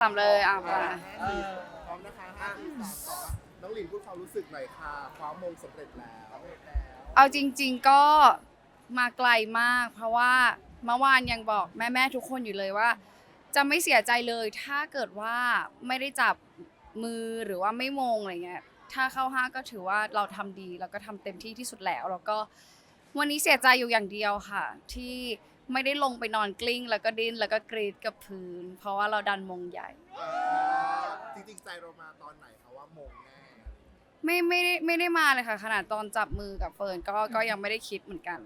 ตามเลยอะมาเออพร้อมนะคะห้าสี่สามสองน้องหลินพูดความรู้สึกหน่อยค่ะคว้ามงสำเร็จแล้วเอาจริง ๆก็มาไกลมาก เพราะว่าเมื่อวานยังบอกแม่ๆทุกคนอยู่เลยว่า จะไม่เสียใจเลยถ้าเกิดว่าไม่ได้จับมือหรือว่าไม่มงอะไรเงี้ยถ้าเข้าห้าก็ถือว่าเราทำดีแล้วก็ทำเต็มที่ที่สุดแล้ว แล้วก็วันนี้เสียใจอยู่อย่างเดียวค่ะ ที่ ไม่ได้ลงไปนอนกลิ้ง แล้วก็ดิ้นแล้วก็กรีดกับพื้น เพราะว่าเราดันมงใหญ่เออจริงๆใจเรามาตอนไหนคะว่ามงแน่ไม่ไม่ได้ไม่ได้มาเลยค่ะ ขนาดตอนจับมือกับเฟิร์นก็ก็ยังไม่ได้คิดเหมือนกัน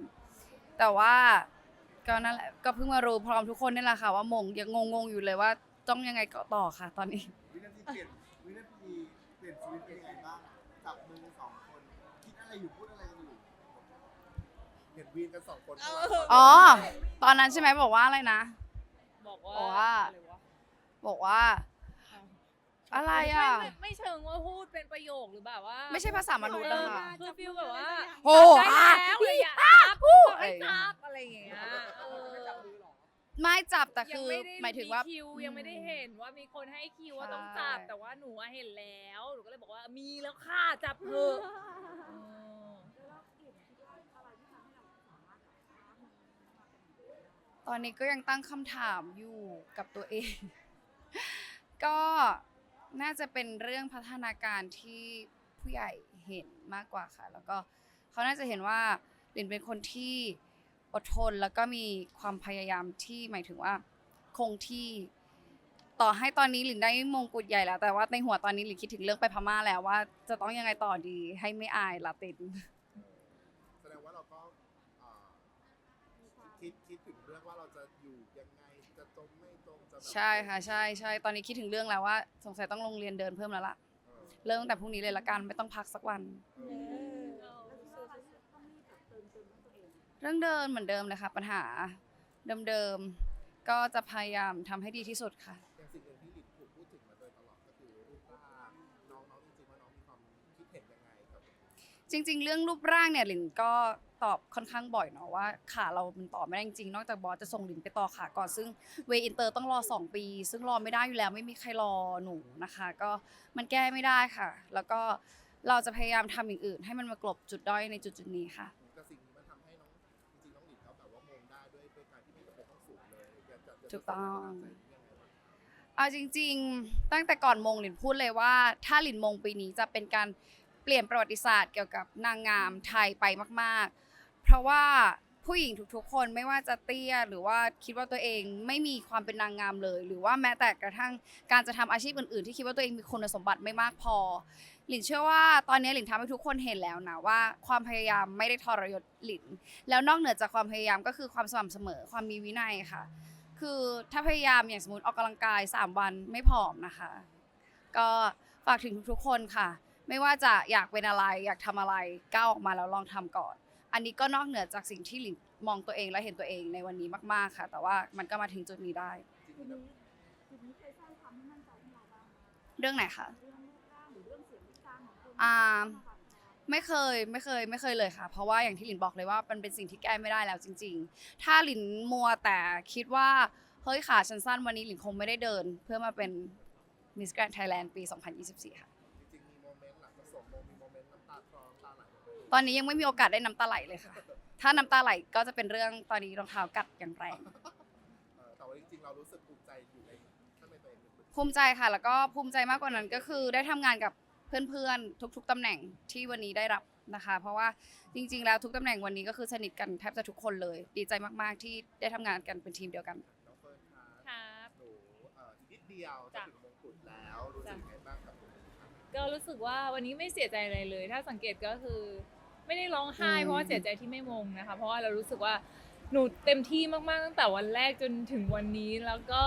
แต่ว่าก็นั่นแหละก็เพิ่งมารู้พร้อมทุกคนนี่แหละค่ะว่ามงยังงงๆอยู่เลยว่าต้องยังไงก็ต่อค่ะ ตอนนี้ วินาทีเปลี่ยนวินาทีเปลี่ยนชีวิตเป็นยังไงบ้างจับมือสองคนคิดอะไรอยู่พูดอะไรกันอยู่ เห็นวีนกันสองคนข้างหลังอ๋อ ตอนนั้นใช่ไหมบอกว่าอะไรนะ บอกว่าบอกว่า อะไรวะบอกว่า อะไรอะ ไม่ไม่ไม่เชิงว่าพูดเป็นประโยคหรือแบบว่าไม่ใช่ภาษามนุษย์เอนะอคะคือฟิลแบบว่าโอ้ได้อะแล้วเลยอยากอะจับอู้บอกให้อะไรอย่างเงี้ยจับอะไรอย่างเงี้ยเออไม่จับแต่ยัคืงอ ไม่ได้หมายถึงว่า คิวยังไม่ได้เห็นว่ามีคนให้คิวว่าต้องใช่จับแต่ว่าหนูอะเห็นแล้วหนูก็เลยบอกว่ามีแล้วค่ะจับเถอะเออ ตอนนี้ก็ยังตั้งคำถามอยู่กับตัวเอง ก็น่าจะเป็นเรื่องพัฒนาการที่ผู้ใหญ่เห็นมากกว่าค่ะ แล้วก็เขาน่าจะเห็นว่าหลินเป็นคนที่อดทนแล้วก็มีความพยายามที่หมายถึงว่าคงที่ต่อให้ตอนนี้หลินได้มงกุฎใหญ่แล้ว แต่ว่าในหัวตอนนี้หลินคิดถึงเรื่องไปพม่าแล้วว่า จะต้องยังไงต่อดีให้ไม่อายลาตินแสดงว่าเราก็ คิดคิดถึงเรื่องว่าเราจะอยู่ยังไงจะจมไม่จมจะแบบใช่ค่ะใช่ใช่ตอนนี้คิดถึงเรื่องแล้วว่า สงสัยต้องลงเรียนเดินเพิ่มแล้วล่ะเออเริ่มตั้งแต่พรุ่งนี้เลยละกันไม่ต้องพักสักวัน เออเรื่องเดินเหมือนเดิมเลยค่ะปัญหาเดิมๆก็จะพยายามทำให้ดีที่สุดค่ะ อย่างสิ่งหนึ่งที่หลินถูกพูดถึงมาโดยตลอดก็คือรูปร่างน้องๆจริงๆว่าน้องมีความคิดเห็นยังไงกับจริงๆ เรื่องรูปร่างเนี่ยหลินก็ ตอบค่อนข้างบ่อยเนาะว่าขาเรามันต่อไม่ได้จริงๆนอกจากบอสจะส่งหลินไปต่อขาก่อนซึ่งเวอินเตอร์ต้องรอ 2 ปี ซึ่งรอไม่ได้อยู่แล้วไม่มีใครรอหนูนะคะ ก็มันแก้ไม่ได้ค่ะ แล้วก็เราจะพยายามทำอย่างอื่น ให้มันมากลบจุดด้อยในจุดๆนี้ค่ะแต่สิ่งนี้มันทำให้น้องจริงๆน้องหลินเขาแบบว่ามงได้ด้วยด้วยการที่ไม่จำเป็นต้องสูงเลยอยากจะจะถูกต้องจะยังไงบ้างเอาจริง ๆ ตั้งแต่ก่อนมงหลินพูดเลยว่า ถ้าหลินมงปีนี้จะเป็นการเปลี่ยนประวัติศาสตร์เกี่ยวกับนางงามไทยไปมาก ๆ เพราะว่าผู้หญิงทุกๆ คนไม่ว่าจะเตี้ยหรือว่าคิดว่าตัวเองไม่มีความเป็นนางงามเลย หรือว่าแม้แต่กระทั่งการจะทำอาชีพอื่นๆ ที่คิดว่าตัวเองมีคุณสมบัติไม่มากพอ หลินเชื่อว่าตอนนี้หลินทำให้ทุกคนเห็นแล้วนะว่าความพยายามไม่ได้ทรยศหลิน แล้วนอกเหนือจากความพยายามก็คือความสม่ำเสมอความมีวินัยค่ะ คือถ้าพยายามอย่างสมมติออกกำลังกาย 3 วันไม่ผอมนะคะ ก็ฝากถึงทุกๆคนค่ะ ไม่ว่าจะอยากเป็นอะไรอยากทำอะไรก้าวออกมาแล้วลองทำก่อน อันนี้ก็นอกเหนือจากสิ่งที่หลินมองตัวเองและเห็นตัวเองในวันนี้มากๆค่ะ แต่ว่ามันก็มาถึงจุดนี้ได้จริงๆแล้วเรื่องไหนคะอ่าไม่เคยไม่เคยไม่เคยเลยค่ะ เพราะว่าอย่างที่หลินบอกเลยว่ามันเป็นสิ่งที่แก้ไม่ได้แล้วจริง ๆ ถ้าหลินมัวแต่คิดว่าเฮ้ยขาฉันสั้นวันนี้หลินคงไม่ได้เดิน เพื่อมาเป็น Miss Grand Thailand ปี 2024 ค่ะจริงๆมี ตอนนี้ยังไม่มีโอกาสได้น้ำตาไหลเลยค่ะ ถ้าน้ำตาไหลก็จะเป็นเรื่องตอนนี้รองเท้ากัดอย่างแรง เออแต่ว่าจริงๆเรารู้สึกภูมิใจอยู่ในข้างในตัวเองลึกภูมิใจค่ะ แล้วก็ภูมิใจมากกว่านั้นก็คือได้ทำงานกับเพื่อนๆ ทุก ๆตำแหน่งที่วันนี้ได้รับนะคะ เพราะว่าจริง ๆ แล้วทุกตำแหน่งวันนี้ก็คือสนิทกันแทบจะทุกคนเลย ดีใจมากๆที่ได้ทำงานกันเป็นทีมเดียวกัน ๆน้องเฟิร์นคะครับ หนูเอ่ออีกนิดเดียวจะจ้ะ ถึงมงกุฎแล้วรู้สึกยังไงบ้างกับตรงนี้ครับก็รู้สึกว่าวันนี้ไม่เสียใจอะไรเลย ถ้าสังเกตก็คือ ไม่ได้ร้องไห้อืมเพราะว่าเสียใจที่ไม่มงนะคะ เพราะว่าเรารู้สึกว่าหนูเต็มที่มากๆตั้งแต่วันแรกจนถึงวันนี้แล้วก็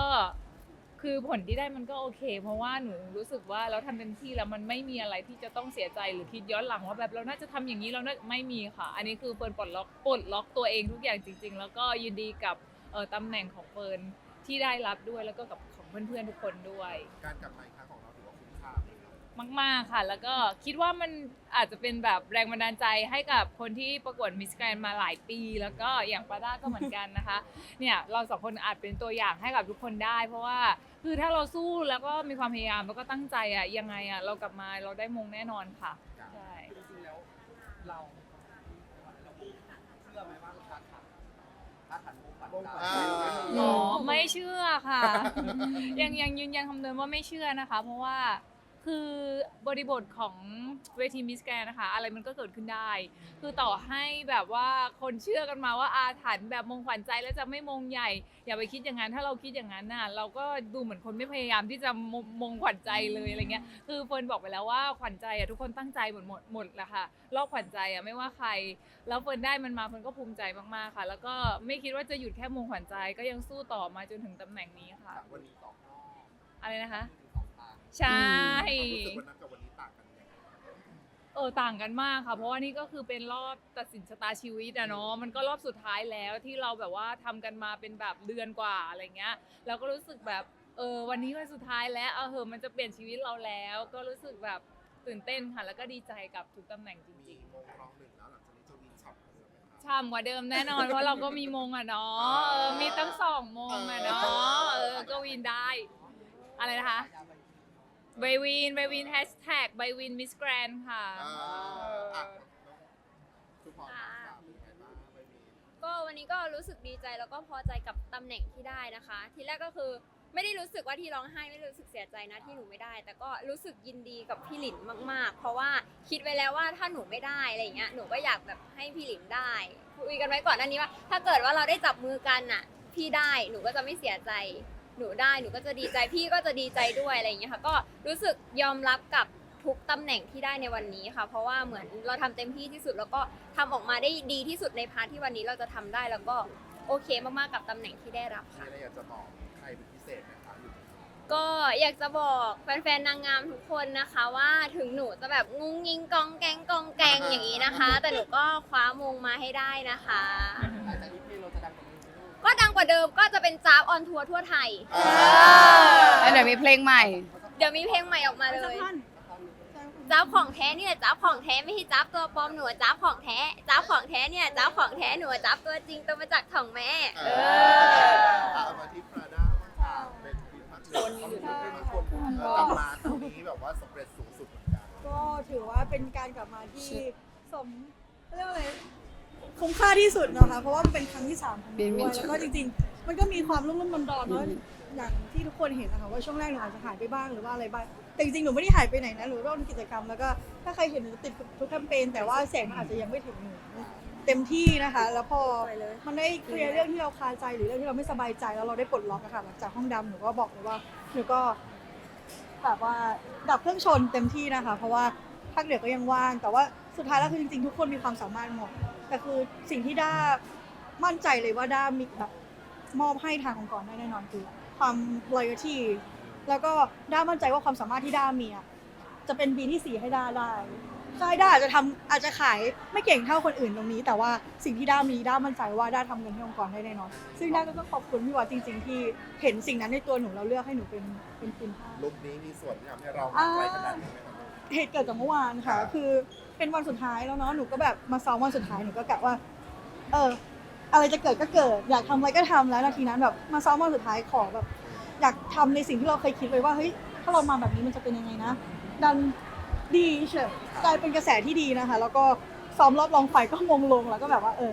คือผลที่ได้มันก็โอเค เพราะว่าหนูรู้สึกว่าเราทำเต็มที่แล้วมันไม่มีอะไรที่จะต้องเสียใจหรือคิดย้อนหลังว่าแบบเราน่าจะทำอย่างนี้เราน่าไม่มีค่ะ อันนี้คือเฟิร์นปลดล็อกปลดล็อกตัวเองทุกอย่างจริง ๆ แล้วก็ยินดีกับเอ่อตำแหน่งของเฟิร์นที่ได้รับด้วยแล้วก็กับของเพื่อนๆทุกคนด้วย การกลับมา มาไหมาก ๆ ค่ะ แล้วก็คิดว่ามันอาจจะเป็นแบบแรงบันดาลใจให้กับคนที่ประกวดมิสแกรนมาหลายปี แล้วก็อย่างปาด้าก็เหมือนกันนะคะ เนี่ยเราสองคนอาจเป็นตัวอย่างให้กับทุกคนได้ เพราะว่าคือถ้าเราสู้แล้วก็มีความพยายามแล้วก็ตั้งใจอะยังไงอะเรากลับมาเราได้มงแน่นอนค่ะใช่จริงๆแล้วเราเราเชื่อไหมว่าค้าขายค้าขายมุกปันมุกดาปันอ๋อไม่เชื่อค่ะ ยังยังยืนยันคำเดิมว่าไม่เชื่อนะคะ เพราะว่า คือบริบทของเวทีมิสแกรนนะคะ อะไรมันก็เกิดขึ้นได้ คือต่อให้แบบว่าคนเชื่อกันมาว่าอาถรรพ์แบบมงขวัญใจแล้วจะไม่มงใหญ่ อย่าไปคิดอย่างนั้น ถ้าเราคิดอย่างนั้นน่ะ เราก็ดูเหมือนคนไม่พยายามที่จะมงมงขวัญใจเลยอะไรเงี้ย คือเฟิร์นบอกไปแล้วว่าขวัญใจอะทุกคนตั้งใจหมดหมดหมดแหละค่ะ รอบขวัญใจอะไม่ว่าใคร แล้วเฟิร์นได้มันมาเฟิร์นก็ภูมิใจมากๆค่ะ แล้วก็ไม่คิดว่าจะหยุดแค่มงขวัญใจ ก็ยังสู้ต่อมาจนถึงตำแหน่งนี้ค่ะ วันนี้สองรอบอะไรนะคะสองทาง ใช่ความรู้สึกวันนั้นกับวันนี้ต่างกันยังไง เออต่างกันมากค่ะ เพราะว่านี่ก็คือเป็นรอบตัดสินชะตาชีวิตอะเนาะมันก็รอบสุดท้ายแล้วที่เราแบบว่าทำกันมาเป็นแบบเดือนกว่าอะไรเงี้ยเราก็รู้สึกแบบเออวันนี้วันสุดท้ายแล้วเออเหอะมันจะเปลี่ยนชีวิตเราแล้ว ก็รู้สึกแบบตื่นเต้นค่ะแล้วก็ดีใจกับทุกตำแหน่งจมีริงมงรองหนึ่งแล้วหลังจากนี้จะวินฉับกันเลยไหมครับๆช่ำกว่าเดิมแน่นอน เพราะเราก็มีมงอะเนาะเออมีตั้งสองมงอะเนาะเออก็วินได้ อะไรนะคะ ใบวินใบวินแฮชแท็กใบวินมิสแกรนค่ะ อ่าอะทุกคนค่ะเป็นยังไงบ้างไม่มีก็วันนี้ก็รู้สึกดีใจแล้วก็พอใจกับตำแหน่งที่ได้นะคะ ทีแรกก็คือไม่ได้รู้สึกว่าที่ร้องไห้ไม่ได้รู้สึกเสียใจนะที่หนูไม่ได้ แต่ก็รู้สึกยินดีกับพี่หลินมาก ๆ เพราะว่าคิดไว้แล้วว่าถ้าหนูไม่ได้อะไรอย่างเงี้ยหนูก็อยากแบบให้พี่หลินได้คุยกันไว้ก่อนหน้านี้ว่า ถ้าเกิดว่าเราได้จับมือกันน่ะ พี่ได้หนูก็จะไม่เสียใจ หนูได้หนูก็จะดีใจพี่ก็จะดีใจด้วยอะไรอย่างเงี้ยค่ะก็รู้สึกยอมรับกับทุกตำแหน่งที่ได้ในวันนี้ค่ะ เพราะว่าเหมือนเราทำเต็มที่ที่สุดแล้วก็ทำออกมาได้ดีที่สุดในพาร์ทที่วันนี้เราจะทำได้แล้วก็โอเคมากๆกับตำแหน่งที่ได้รับมีค่ะ อะไรอยากจะบอกใครเป็นพิเศษไหมคะอยู่ตรงนี้ก็อยากจะบอกแฟนๆนางงามทุกคนนะคะว่าถึงหนูจะแบบงุ้งยิงกองแกงกองแกงอย่างนี้นะคะ แต่หนูก็คว้ามงมาให้ได้นะคะ หลังจากนี้เพลงเราจะดังกว่านี้ไหมลู กก็ดังกว่าเดิมก็จะเป็นจ้าบออนทัวร์ทั่วไทย แล้วเดี๋ยวมีเพลงใหม่ เดี๋ยวมีเพลงใหม่ออกมาเลยจ้าบของแท้เนี่ยจ้าบของแท้ไม่ใช่จ้าบตัวปลอมหนูอะจ้าบของแท้จ้าบของแท้เนี่ยจ้าบของแท้หนูอะจ้าบตัวจริงตัวมาจากถ่องแม่ เออเอามาที่ปราด้าบ้างค่ะเป็นวินมาคนเป็นมาคนเออกลับมาครั้งนี้แบบว่าสำเร็จสูงสุดเหมือนกัน ก็ถือว่าเป็นการกลับมาที่สมเขาเรียกว่าอะไร คุ้มค่าที่สุดเนาะคะเพราะว่ามันเป็นครั้งที่สามของหนูด้วยแล้วก็จริง ๆ มันก็มีความรุ่มรุ่มดอนๆเนาะอย่างที่ทุกคนเห็นนะคะว่าช่วงแรกหนูอาจจะหายไปบ้างหรือว่าอะไรบ้างแต่จริงๆหนูไม่ได้หายไปไหนนะหนูร่วมกิจกรรมแล้วก็ถ้าใครเห็นหนูติดทุกแคมเปญแต่ว่าแสงมันอาจจะยังไม่ถึงหนูเต็มที่นะคะ แล้วพอมันได้เคลียร์เรื่องที่เราคาใจหรือเรื่องที่เราไม่สบายใจแล้วเราได้ปลดล็อกอะค่ะหลังจากห้องดำหนูก็บอกเลยว่าหนูก็แบบว่าดับเครื่องชนเต็มที่นะคะ เพราะว่าภาคเหนือก็ยังว่าง แต่ว่าสุดท้ายแล้วคือจริงๆ ทุกคนมีความสามารถหมด แต่คือสิ่งที่ด้ามั่นใจเลยว่าด้ามีแบบมอบให้ทางองค์กรได้แน่นอนคือ ความ loyalty แล้วก็ด้ามั่นใจว่าความสามารถที่ด้ามีอะจะเป็นปีที่สี่ให้ด้าได้ใช่ด้าอาจจะทำอาจจะขายไม่เก่งเท่าคนอื่นตรงนี้ แต่ว่าสิ่งที่ด้ามีด้ามั่นใจว่าด้าทำเงินให้องค์กรได้แน่นอน ซึ่งด้าก็ต้องขอบคุณพี่วัดจริง ๆ ที่เห็นสิ่งนั้นในตัวหนูแล้วเลือกให้หนูเป็นเป็นคุณค่าลุคนี้มีส่วนที่ทำให้เรามาไกลขนาดนี้ไหมครับ เหตุเกิดจากเมื่อวานค่ะครับคือเป็นวันสุดท้ายแล้วเนาะหนูก็แบบมาซ้อมวันสุดท้ายหนูก็กะว่า เออ อะไรจะเกิดก็เกิด อยากทำอะไรก็ทำแล้วนาทีนั้นแบบมาซ้อมวันสุดท้ายขอแบบ อยากทำในสิ่งที่เราเคยคิดไว้ว่าเฮ้ยถ้าเรามาแบบนี้มันจะเป็นยังไงนะ ดันดีเฉยกลายเป็นกระแสที่ดีนะคะ แล้วก็ซ้อมรอบรองไฟก็มงลงแล้วก็แบบว่า เออ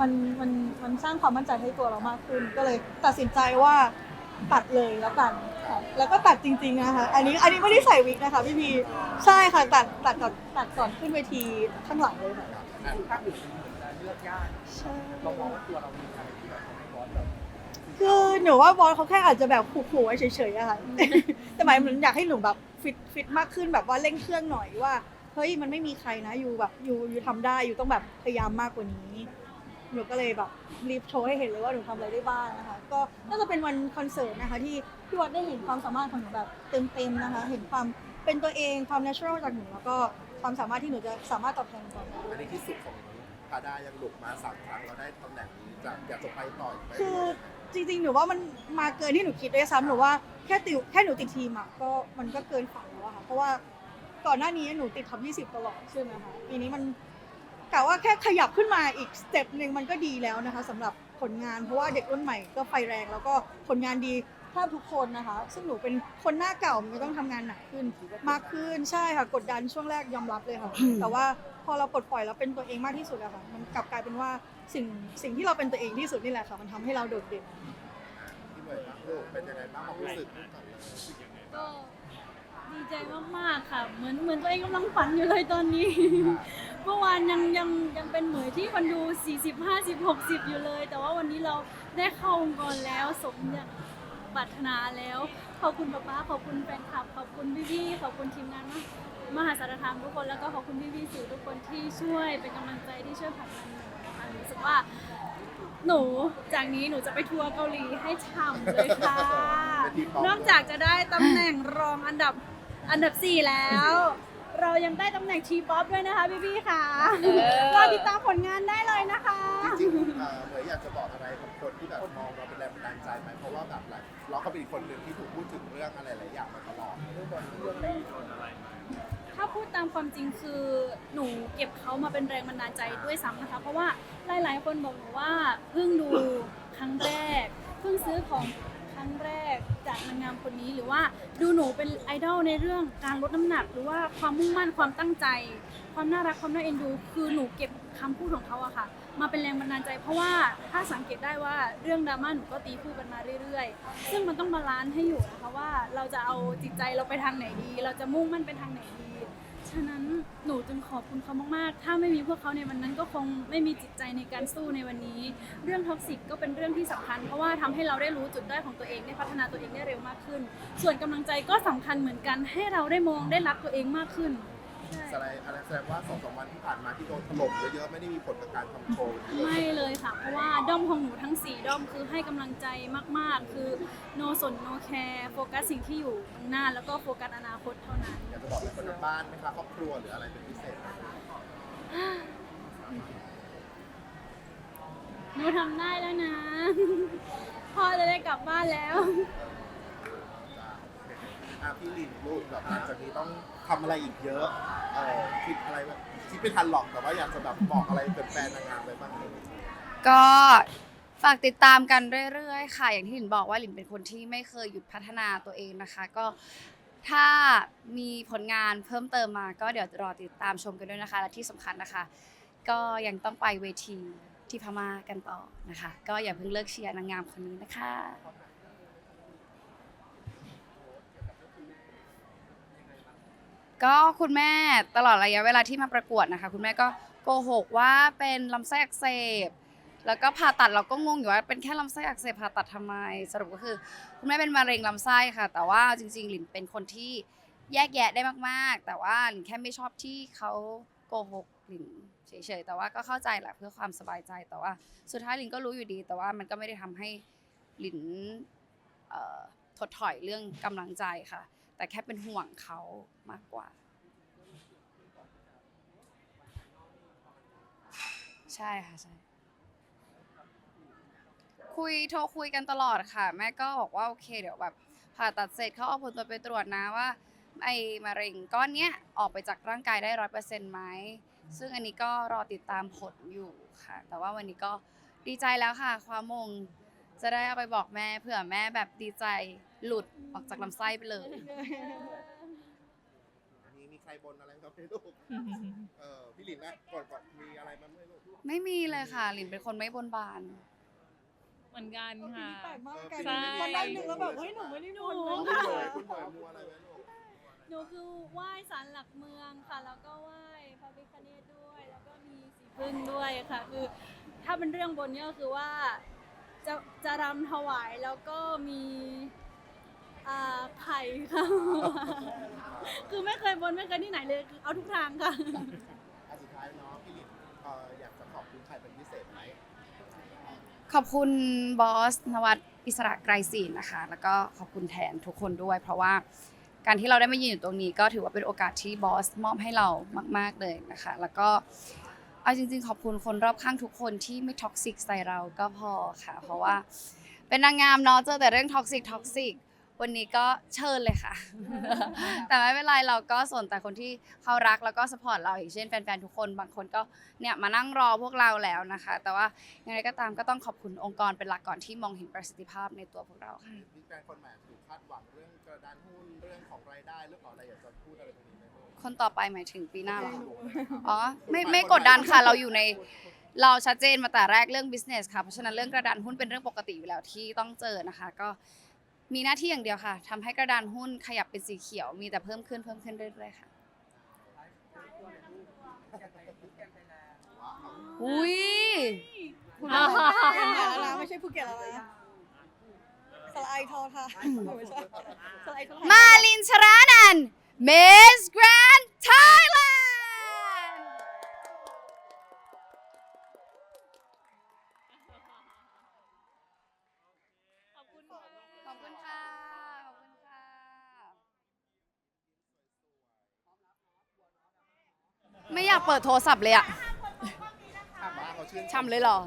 มันมันมันสร้างความมั่นใจให้ตัวเรามากขึ้น ก็เลยตัดสินใจว่า ตัดเลยแล้วกันค่ะแล้วก็ตัดจริงๆนะคะ อันนี้อันนี้ไม่ได้ใส่วิกนะคะพี่พีใช่ค่ะตัดตัดก่อนตัดก่อนขึ้นเวทีข้างหลังเลยค่ะภาคอื่นมันเหมือนจะเลือกยากใช่เรามองว่าตัวเรามีอะไรที่แบบทำให้บอสแบบคือหนูว่าบอลเขาแค่อาจจะแบบขู่ๆไว้เฉยๆอะค่ะแต่หมายเหมือนอยากให้หนูแบบฟิตฟิตมากขึ้นแบบว่าเร่งเครื่องหน่อยว่าเฮ้ยมันไม่มีใครนะอยู่แบบอยู่อยู่ทำได้อยู่ต้องแบบพยายามมากกว่านี้หนูก็เลยแบบ รีบโชว์ให้เห็นเลยว่าหนูทำอะไรได้บ้างนะคะ ก็น่าจะเป็นวันคอนเสิร์ตนะคะที่พี่วัดได้เห็นความสามารถของหนูแบบเต็มๆนะคะ เห็นความเป็นตัวเองความ natural จากหนูแล้วก็ความสามารถที่หนูจะสามารถตอบแทนก่อนได้ อันนี้ที่สุดของพาด้ายังหลุกมาสามครั้งเราได้ตำแหน่งนี้จะอยากจะไปต่ออีกไหมคือจริงๆ หนูว่ามันมาเกินที่หนูคิดด้วยซ้ำหนูว่าแค่ติวแค่หนูติดทีมอะก็มันก็เกินฝันแล้วอะค่ะ เพราะว่าก่อนหน้านี้หนูติดท็อป20 ตลอดใช่ไหมคะปีนี้มัน กะว่าแค่ขยับขึ้นมาอีกสเต็ปหนึ่งมันก็ดีแล้วนะคะสำหรับผลงานเพราะว่าเด็กรุ่นใหม่ก็ไฟแรงแล้วก็ผลงานดีแทบทุกคนนะคะ ซึ่งหนูเป็นคนหน้าเก่ามันก็ต้องทำงานหนักขึ้นมากขึ้นใช่ค่ะกดดันช่วงแรกยอมรับเลยค่ะ แต่ว่าพอเราปลดปล่อยแล้วเป็นตัวเองมากที่สุดอะค่ะมันกลับกลายเป็นว่าสิ่งสิ่งที่เราเป็นตัวเองที่สุดนี่แหละค่ะมันทำให้เราโดดเด่น พี่เหมยบ้างลูกเป็นยังไงบ้างความรู้สึกก่อนเลยก็ ดีใจมากๆค่ะ เหมือนเหมือนตัวเองกำลังฝันอยู่เลยตอนนี้ เมื่อวานยังยังยังเป็นเหมยที่คนดู 40 50 60 อยู่เลย แต่ว่าวันนี้เราได้เข้าองค์กรแล้วสมอย่างปรารถนาแล้วขอบคุณป๊าป๊าขอบคุณแฟนคลับ ขอบคุณพี่ๆขอบคุณทีมงานมามหาสารคามทุกคนแล้วก็ขอบคุณพี่ๆสื่อทุกคนที่ช่วยเป็นกำลังใจที่ช่วยผลักดันหนูนะคะรู้สึกว่าหนูจากนี้หนูจะไปทัวร์เกาหลีให้ฉ่ำเลยค่ะเป็นทีมป๊อปนอกจากจะได้ตำแหน่งรองอันดับ อันดับ 4 แล้ว เรายังได้ตำแหน่งทีป๊อปด้วยนะคะพี่ๆค่ะรอติดตามผลงานได้เลยนะคะ จริงๆเอ่อเหมยอยากจะบอกอะไรกับคนที่แบบมองเราเป็นแรงบันดาลใจไหมเพราะว่าแบบหลายเราก็เป็นอีกคนหนึ่งที่ถูกพูดถึงเรื่องอะไรหลายอย่างมาตลอดถ้าพูดตามความจริงคือหนูเก็บเขามาเป็นแรงบันดาลใจด้วยซ้ำนะคะ เพราะว่าหลายๆคนบอกหนูว่าเพิ่งดูครั้งแรกเพิ่งซื้อของค รั้งแรกจากนางงามคนนี้หรือว่าดูหนูเป็นไอดอลในเรื่องการลดน้ำหนัก หรือว่าความมุ่งมั่นความตั้งใจ ความน่ารักความน่าเอ็นดู คือหนูเก็บคำพูดของเขาอะค่ะ มาเป็นแรงบันดาลใจ เพราะว่าถ้าสังเกตได้ว่าเรื่องดราม่าหนูก็ตีคู่กันมาเรื่อยๆ ซึ่งมันต้องบาลานซ์ให้อยู่นะคะว่าเราจะเอาจิตใจเราไปทางไหนดี เราจะมุ่งมั่นไปทางไหนดี ฉะนั้นหนูจึงขอบคุณเขามากๆ ถ้าไม่มีพวกเขาในวันนั้นก็คงไม่มีจิตใจในการสู้ในวันนี้ เรื่องท็อกซิกก็เป็นเรื่องที่สำคัญ เพราะว่าทำให้เราได้รู้จุดด้อยของตัวเองได้พัฒนาตัวเองได้เร็วมากขึ้น ส่วนกำลังใจก็สำคัญเหมือนกันให้เราได้มองได้รักตัวเองมากขึ้น แสดงอะไรแสดงว่าสองสามวันที่ผ่านมาที่โดนถล่มเยอะๆไม่ได้มีผลกับการทำโชว์ที่เราไม่เลยค่ะ เพราะว่าด้อมของหนูทั้ง 4 ด้อมคือให้กำลังใจมากๆ คือ no สน no care โฟกัสสิ่งที่อยู่ข้างหน้า แล้วก็โฟกัสอนาคตเท่านั้น อยากจะบอกคนในบ้านไหมคะครอบครัวหรืออะไรเป็นพิเศษไหมหนูทำได้แล้วนะ พ่อจะได้กลับบ้านแล้ว อะพี่ลินลูกแบบหลังจากนี้ต้องทำอะไรอีกเยอะเออคิดอะไรแบบคิดไม่ทันหรอกแต่ว่าอยากจะแบบบอกอะไรเป็นแฟนนางงามไปบ้างเลยก็ฝากติดตามกันเรื่อยๆ ค่ะ อย่างที่หลินบอกว่าหลินเป็นคนที่ไม่เคยหยุดพัฒนาตัวเองนะคะ ก็ถ้ามีผลงานเพิ่มเติมมา ก็เดี๋ยวรอติดตามชมกันด้วยนะคะ และที่สำคัญนะคะ ก็ยังต้องไปเวทีที่พม่ากันต่อนะคะ ก็อย่าเพิ่งเลิกเชียร์นางงามคนนี้นะคะ ก็คุณแม่ตลอดระยะเวลาที่มาประกวดนะคะ คุณแม่ก็โกหกว่าเป็นลำไส้อักเสบแล้วก็ผ่าตัดเราก็งงอยู่ว่าเป็นแค่ลำไส้อักเสบผ่าตัดทำไม สรุปก็คือ คุณแม่เป็นมะเร็งลำไส้ค่ะ แต่ว่าจริงๆหลินเป็นคนที่แยกแยะได้มากๆ แต่ว่าหลินแค่ไม่ชอบที่เขาโกหกหลินเฉยๆแต่ว่าก็เข้าใจแหละเพื่อความสบายใจแต่ว่า สุดท้ายหลินก็รู้อยู่ดี แต่ว่ามันก็ไม่ได้ทำให้หลินเอ่อถดถอยเรื่องกำลังใจค่ะ แต่แค่เป็นห่วงเขามากกว่า ใช่ค่ะใช่คุยโทรคุยกันตลอดค่ะ แม่ก็บอกว่าโอเคเดี๋ยวแบบผ่าตัดเสร็จเขาเอาผลตรวจไปตรวจนะว่าไอ้มะเร็งก้อนเนี้ยออกไปจากร่างกายได้ร้อยเปอร์เซ็นต์ไหมซึ่งอันนี้ก็รอติดตามผลอยู่ค่ะ แต่ว่าวันนี้ก็ดีใจแล้วค่ะ ความมงจะได้เอาไปบอกแม่เผื่อแม่แบบดีใจ หลุดออกจากลำไส้ไปเลย อันนี้มีใครบนอะไรกับพี่ลูก เออพี่ลินนะก่อนก่อนมีอะไรมาไหมลูกไม่มีเลยค่ะ หลินเป็นคนไม่บนบาน เหมือนกันปีค่ะนี้แปลกมากกลายใช่เป็นวันได้หนึ่งแล้วแบบเฮ้ยหนูไม่ได้ดูหนู คุณเหมยคุณเหมยมัวอะไรไหมลูกหนูคือไหว้ศาลหลักเมืองค่ะ แล้วก็ไหว้พระพิฆเนศด้วย แล้วก็มีสีพึ่งด้วยค่ะ คือถ้าเป็นเรื่องบนเนี่ยก็คือว่าจะจะรำถวายแล้วก็มี อ่าไข่ค่ะ คือไม่เคยบนไม่เคยที่ไหนเลยคือเอาทุกทางค่ะ อันสุดท้ายเนาะพี่ลินเอ่ออยากจะขอบคุณใครเป็นพิเศษไหมขอบคุณบอสนวัตอิสระไกรศิลป์นะคะ แล้วก็ขอบคุณแทนทุกคนด้วย เพราะว่าการที่เราได้มายืนอยู่ตรงนี้ ก็ถือว่าเป็นโอกาสที่บอสมอบให้เรามาก ๆเลยนะคะ แล้วก็เอาจริง ๆ ขอบคุณคนรอบข้างทุกคนที่ไม่ท็อกซิกใส่เราก็พอค่ะ เพราะว่าเป็นนางงามเนาะเจอแต่เรื่องท็อกซิกท็อกซิก วันนี้ก็เชิญเลยค่ะ แต่ไม่เป็นไรเราก็สนแต่คนที่เขารักแล้วก็สปอร์ตเราอย่างเช่นแฟนๆทุกคนบางคนก็เนี่ยมานั่งรอพวกเราแล้วนะคะ แต่ว่ายังไงก็ตามก็ต้องขอบคุณองค์กรเป็นหลักก่อนที่มองเห็นประสิทธิภาพในตัวพวกเราค่ะมีแฟนคนใหม่ถูกคาดหวังเรื่องกระดานหุ้นเรื่องของรายได้เรื่องของอะไรอยากจะพูดอะไรตรงนี้ไหมลูกคนต่อไปหมายถึงปีหน้าเหรออ๋อไม่ไม่กดดันค่ะเราอยู่ในเราชัดเจนมาแต่แรกเรื่อง business ค่ะเพราะฉะนั้นเรื่องกระดานหุ้นเป็นเรื่องปกติอยู่แล้วที่ต้องเจอนะคะ ก็ มีหน้าที่อย่างเดียวค่ะทำให้กระดานหุ้นขยับเป็นสีเขียว มีแต่เพิ่มขึ้นเพิ่มขึ้นเรื่อยๆค่ะ อุ้ยคุณเปลี่ยนใหม่แล้วนะไม่ใช่ภูเก็ตแล้วนะสไลด์ทอทาไม่ใช่สไลด์ทอทา มาลินชรานัน Miss Grand Thailand ขอบคุณค่ะ ขอบคุณค่ะ ขอบคุณค่ะ ไม่อยาก เปิดโทรศัพท์เลยอะถามว่าเขาชื่นช่ำเลยเหรอ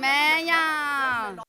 แม่อยาก